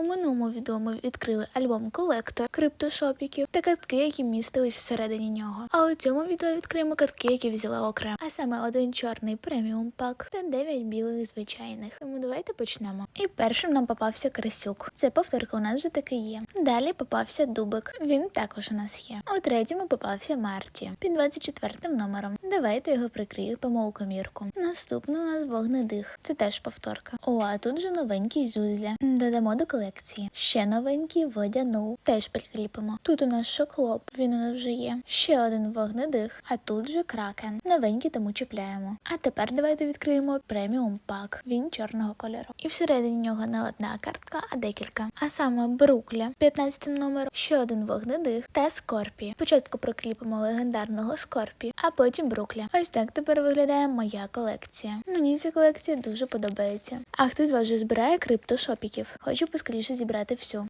У минулому відео ми відкрили альбом колектор криптошопіків та картки, які містились всередині нього. А у цьому відео відкриємо картки, які взяла окремо. А саме один чорний преміум пак та 9 білих звичайних. Тому давайте почнемо. І першим нам попався крисюк. Це повторка у нас вже таки є. Далі попався дубик. Він також у нас є. У третьому попався Марті під 24 номером. Давайте його прикріпимо у комірку. Наступний у нас вогнедих. Це теж повторка. О, а тут же новенький зузля. Додамо до колекції. Ще новенький водяну. Теж прикріпимо. Тут у нас шоклоп. Він у нас вже є. Ще один вогнедих. А тут же кракен. Новенький, тому чіпляємо. А тепер давайте відкриємо преміум пак. Він чорного кольору. І всередині нього не одна картка, а декілька. А саме Брукля 15 номером, ще один вогнедих та Скорпі. Спочатку прикріпимо легендарного Скорпі, а потім Брукля. Ось так тепер виглядає моя колекція. Мені ця колекція дуже подобається. А хто з вас вже збирає криптошопіків? Хочу поскоріше зібрати всю.